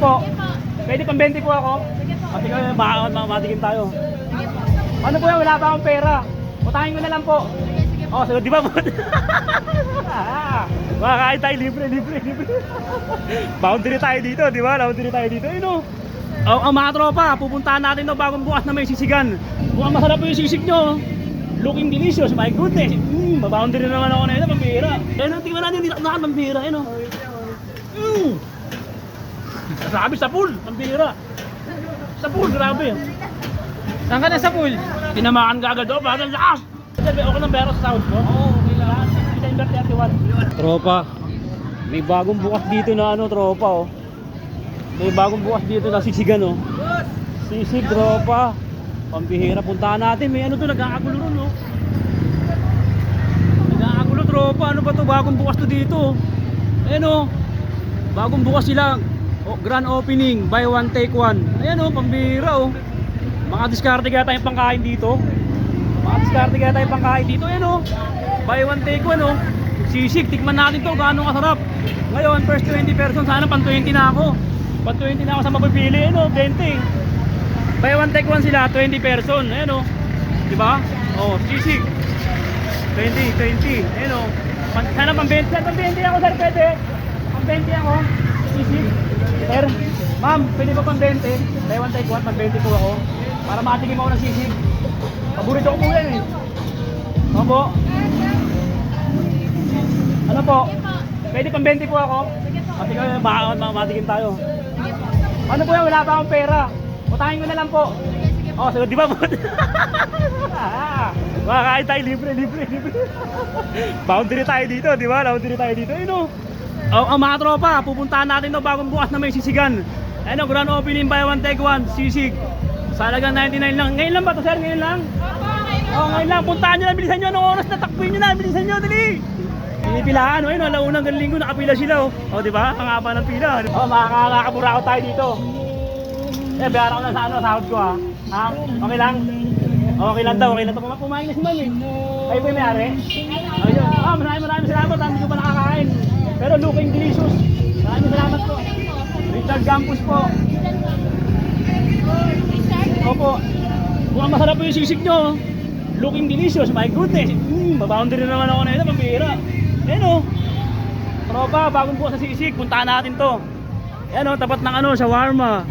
po? Pwede pang 20 po ako? Pati ka, baka mamatigin tayo. Ano po yan? Wala pa akong pera. Utangin ko na lang po. Oh, so di ba po? Makakain tayo libre, libre, libre. Boundary tayo dito, di ba? Boundary tayo dito. Ayun oh. Oh, ang mga tropa, pupuntahan natin to bagong bukas na may sisigan. Mukhang masarap po yung sisig nyo. Looking delicious, my goodness. Mm, maboundary naman ako na ito, pambira. Ayun, oh, tingnan natin, hindi na pambira. Ayun oh. Mm. Grabe sa pool, pambira. Sa pool, grabe. Saan ka na sa pool? Tinamaan ka agad, oh, bagal lakas. Sabi, okay ng pera sa sound ko? Oo, okay lang. December 31. Tropa, may bagong bukas dito na ano, tropa, oh. May bagong bukas dito na sisigan, oh. Sisig, tropa. Pambihira, puntahan natin. May ano to, nag-aagulo ron, oh. Nag-aagulo, tropa. Ano ba to? Bagong bukas to dito. Ayan, oh. Bagong bukas sila. Oh, grand opening, buy one take one. Ayan, oh, pambihira, oh. Mga diskarte kaya tayong pangkain dito. Mga diskarte kaya tayong pangkain dito. Ayan o. Buy one take one o. Sisig, tikman natin to. Gaano kasarap. Ngayon, first 20 person. Sana pang 20 na ako. Pang 20 na ako sa mapipili. Ayan o, 20. Buy one take one sila, 20 person. Ayan o. Diba? O, sisig. 20, 20. Ayan o. Pan- Sana pang 20. Sana pang 20 ako, sir. Pwede. Pang 20 ako. Sisig. Sir, ma'am, pwede ba pang 20? Buy one take one, pang 20 po ako. Para matigim ako ng sisig. Paborito ko po yan eh. Opo. Ano po? Pwede pang 20 po ako. Kasi kaya baka matigim tayo. Ano po yan? Wala pa akong pera. Utangin ko na lang po. Oh, so di ba po? Makakain tayo libre, libre, libre. Boundary tayo dito, di ba? Boundary tayo dito. Ayun oh. Oh, mga tropa, pupuntahan natin to bagong bukas na may sisigan. Ayun oh, grand opening by one take one, sisig. Sa halagang 99 lang. Ngayon lang ba to sir? Ngayon lang? Oh, ngayon lang. Puntahan nyo na, bilisan nyo. Anong oras na takbuhin nyo na, bilisan nyo, dali. Pinipilahan, oh, yun, oh, launang galing linggo, nakapila sila, oh. Oh, di ba? Ang haba ng pila. Oh, makakaburao tayo dito. Eh, bayaran ko na sa ano, sahod ko, ha. Ha? Okay lang? Okay lang daw, okay lang daw. Pumain na si ma'am, eh. Kayo po yung may-ari? Ayun. Ah, maraming maraming salamat. ah. Hindi ko pa nakakain. Pero looking delicious. Maraming salamat po. Richard Campus po. Opo. Mukhang masarap po yung sisig nyo. Looking delicious. My goodness. Mm, maboundary naman ako na ito. Pambira. Ayan o. Tropa, bagong bukas sa sisig. Puntahan natin to. Ayan o, tapat ng ano, shawarma.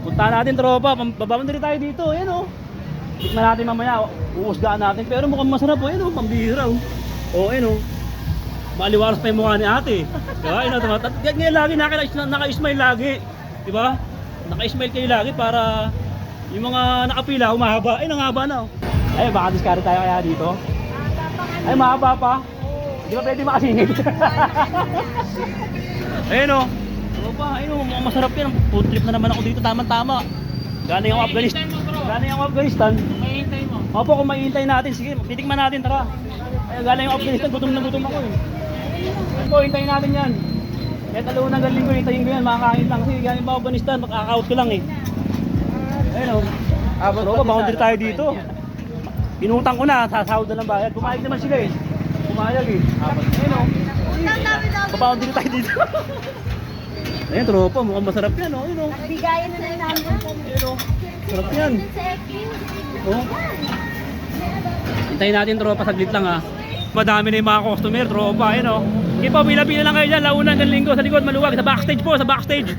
Puntahan natin tropa. Baboundary tayo dito. Ayan o. Tikman natin mamaya. Uusgaan natin. Pero mukhang masarap po. Ayan o, pambira o. O, ayan o. Maliwaras pa yung mukha ni ate. Diba? Tumat- at Ngayon lagi naka- naka-smile lagi. Diba? Naka-smile kayo lagi para yung mga nakapila humahaba. Ay, nangaba na. oh. Ay, baka discard tayo kaya dito. Ay, mahaba pa. Di ba pwede makasingit? ayun o. Ano pa? Ayun o, mukhang masarap yan. Food trip na naman ako dito, tama-tama. Galing ako Afghanistan. Galing ako Afghanistan. Mahihintay mo. Opo, kung maihintay natin, sige, titikman natin, tara. Ay, galing ako Afghanistan, gutom na gutom ako eh. Ito, hintayin natin yan. Kahit alauna ng linggo, hintayin ko yan, makakain lang. Kasi pa ako Afghanistan, makaka-out ko lang eh. Ayun o. Ah, bro, boundary tayo dito. Pinutang ko na, sasahod na ng bayad. Pumayag naman sila eh. Pumayag eh. Ayun o. Paboundary tayo dito. Ayun, tropa, mukhang masarap yan o. Ayun o. Bigayan na lang namin. Ayun o. Sarap yan. Oh. Hintayin natin tropa saglit lang ha. Madami na yung mga customer, tropa, ayun oh. Sige po, pila-pila lang kayo dyan, launa hanggang linggo sa likod, maluwag, sa backstage po, sa backstage.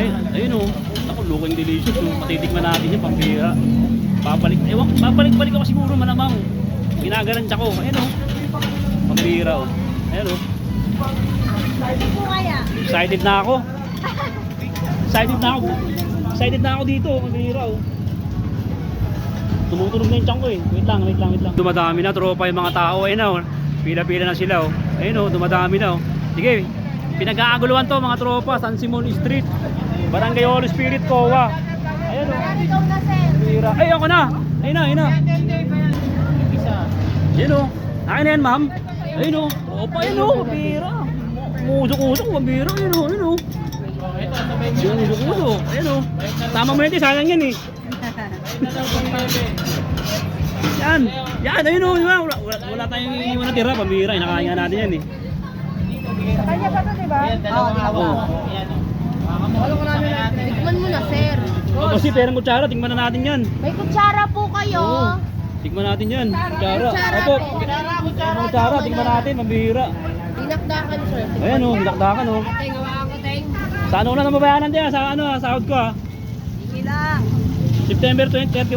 Ayun, ayun oh. Ako, looking delicious oh. Matitikman natin yung pambira. Babalik, ewan, babalik-balik ako siguro malamang. Ginagaransya ko, ayun. Pambira oh. Ayun oh. Ano po kaya? Excited na ako. Excited na ako. Excited na ako dito. Bihira oh. Tumutunog na yung tiyan ko eh. Wait lang, wait lang, wait lang. Dumadami na tropa yung mga tao. Ayun oh. Pila-pila na sila oh. Ayun oh, dumadami na oh. Sige, pinag-aaguluhan to mga tropa. San Simon Street. Barangay Holy Spirit, Kowa. Ayun oh. Ay, ako na. Ayun na, ayun na. Ayun oh. Akin na yan, ma'am. Ayun oh. Tropa, ayun oh. Bihira. Musok-usok, pambira. Ayun oh, ayun oh. Yung uso-uso. Ayun o. Tama mo yun, sayang yan eh. Yan. Yan, ayun o. Wala, wala, wala tayong iiwan na tira. Pambira, inakain nga natin yan eh. Sa kanya pa to, di ba? Oo, di ba? Oo. O si perang kutsara, tingnan na natin yan. May kutsara po kayo. Oo. Tingnan natin yan. Kutsara. Kutsara, Opo. pe. Kutsara, kutsara, tingnan natin, mambihira. Dinakdakan, sir. Ayan o, dilakdakan o. Teng, hawakan ko, Teng. Sa ano na namabayanan din, sa ano, sa sahod ko ha. Sige lang. September 2031.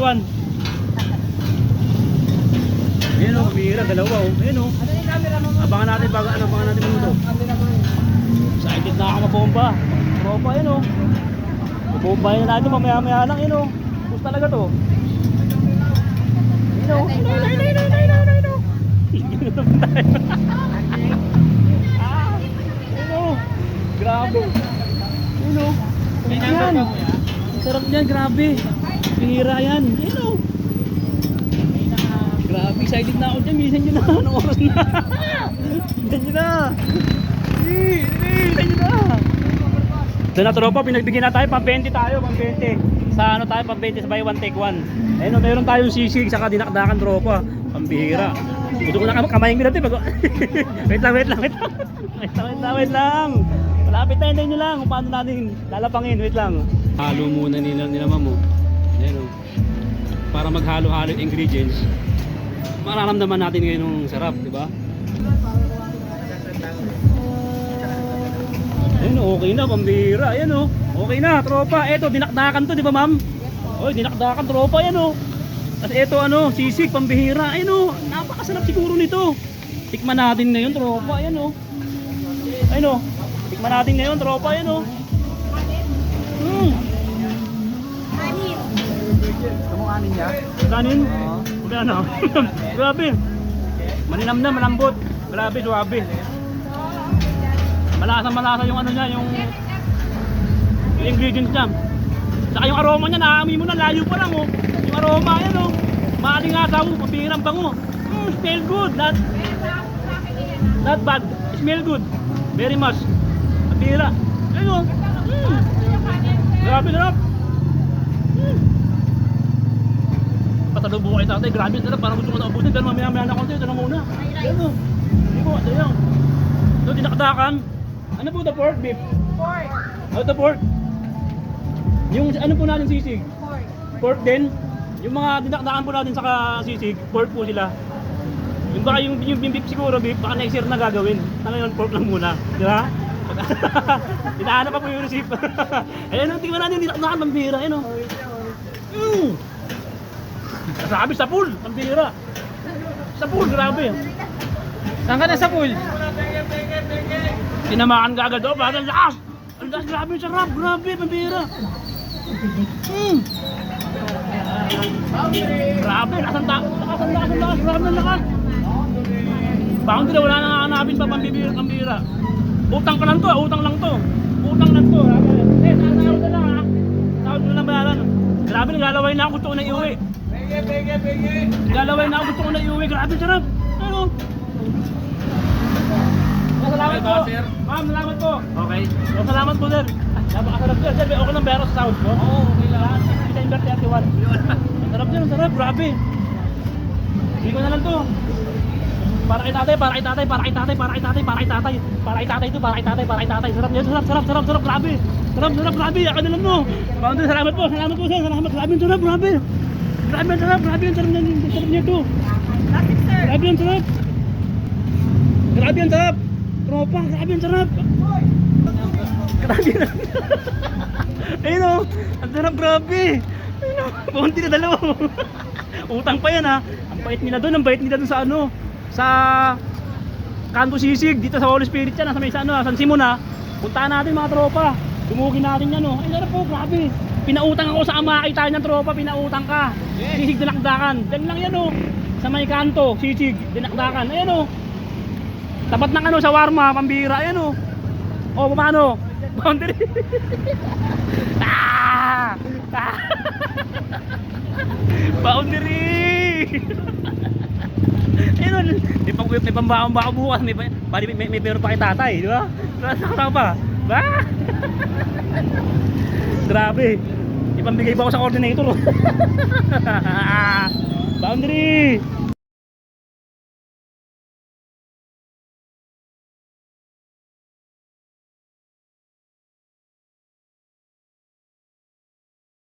Ayan o, mambihira, dalawa o. Ayan o. Ano mo? Abangan natin, baga, ano, abangan natin muna to. Camera mo. Excited na ako mabomba. Tropa, ayan o. Mabombahin na natin, mamaya maya lang, ayan o. Bus talaga to. Ayan o. Ayun, ayun, ayun, ayun, ayun, ayun, ayun, o. Sige na tayo. Ayan o. Grabe. Ayan o. Ayan. Ang sarap niyan, grabe. Pihira yan. Ayan o. Grabe, excited na ako dyan. Bilisan nyo na. Anong oras na? Bilisan nyo na. Bilisan nyo na. Ito na tropa, pinagbigyan na tayo. Pang 20 tayo, pang 20. Sa ano tayo, pang 20 sa buy one take one. Ayun o, meron tayong sisig, saka dinakdakan tropa. Pambihira. Gusto ko na kam kamayin ko natin. Bago... wait lang, wait lang, wait lang. Wait lang, wait lang, wait lang. Malapit na, hintayin nyo lang kung paano natin lalapangin. Wait lang. Halo muna nila, nila mamo. Ayan o. Para maghalo-halo ingredients. Mararamdaman natin ngayon yung sarap, di ba? Ayun, okay na, pambira. Ayan o. Okay na, tropa. Eto, dinakdakan to, di ba ma'am? Oy, dinakdakan tropa, ayan o. Tapos eto ano, sisig, pambihira. Ayun o, napakasarap siguro nito. Tikman natin ngayon, tropa. Ayan o. Ayun o. Tikman natin ngayon, tropa. Ayan o. Hmm. Anin. Kanin? Magkano? Grabe. Maninam na, malambot. Grabe, suwabe. Malasa malasa yung ano niya, yung ingredients niya. Saka yung aroma niya, naaamoy mo na, layo pa lang oh. Yung aroma, yan oh. Maaling asaw, mabihirang bango. Mm, smell good. Not, not bad. Smell good. Very much. Mabihira. Ayun oh. Mm. Grabe sarap. Mm. Patalubo ko kay tatay, grabe sarap, parang gusto ko na ubusin, pero mamaya maya na konti, ito na muna. Ano? Hindi po, ito lang. Ito, dinakdakan. Ano po, the pork beef? Pork. Ano the pork? Yung ano po natin sisig? Pork. Pork din. Yung mga dinakdakan po natin sa sisig, pork po sila. Yung baka yung, yung, yung beef siguro, beef, baka next year na gagawin. Na ngayon, pork lang muna. Di ba? Hinahanap pa po yung receipt. Ayun, tingnan natin, dinakdakan, pambira. Ayun, oh. Mm. Sabi sa pool, pambira. Sa pool, grabe. Saan ka na sa pool? Tinamaan ka agad, oh, bagay lakas. Ang lakas, grabe yung sarap, grabe, pambira. Mm. Grabe, lakas ang taas, lakas ang lakas ang lakas, grabe ang lakas. Nila wala nang hanapin pa pambibira, pambira. Utang ka lang to, utang lang to. Utang lang to. grabe. Eh, sasahod na lang ha. Sahod ko na lang bayaran. Grabe, naglalaway na ako, gusto ko na iuwi. Naglalaway na ako, gusto ko na iuwi. Grabe, sarap. Ano? Oh, Salamat po. Ma'am, salamat po. Okay. Oh, salamat po, sir. Napakasarap sir. Sir, okay lang pero sa sahod ko? Oo, okay lang. December 31. Ang sarap ang sarap. Grabe. Hindi ko na lang to. Para kay tatay, para kay tatay, para kay tatay, para kay tatay, para kay tatay. Para kay tatay to, para kay tatay, para kay tatay. Sarap yan, sarap, sarap, sarap, sarap, grabe. Sarap, sarap, grabe. Ako na lang mo. Salamat po, salamat po sir. Salamat, grabe sarap, grabe. Grabe yung sarap, grabe yung sarap yung sarap niya to. Plastic, sir. Grabe yung sarap. Grabe yung sarap. Tropa, grabe yung sarap. Grabe na. Ayun o. Ang sarap, grabe. Ayun o. Bunti na dalawa. Utang pa yan ha. Ang bait nila doon. Ang bait nila doon sa ano. Sa Kanto Sisig. Dito sa Holy Spirit yan. Sa may sa ano. San Simon ha. Puntahan natin mga tropa. Dumugin natin yan o. Ay sarap po. Grabe. Pinautang ako sa ama. Kita niyan tropa. Pinautang ka. Sisig dinakdakan. Diyan lang yan o. Sa may kanto. Sisig dinakdakan. Ayan o. Tapat ng ano, shawarma, pambira, ayan o. O, paano? Boundary. ah! Ah! Boundary! Ayun, o, may, pang, may pambaon-baon bukas, may, may, may, may, pero pa kay tatay, di ba? Nasakta pa. Ba? Grabe. Ipambigay ba ako sa coordinator? Boundary!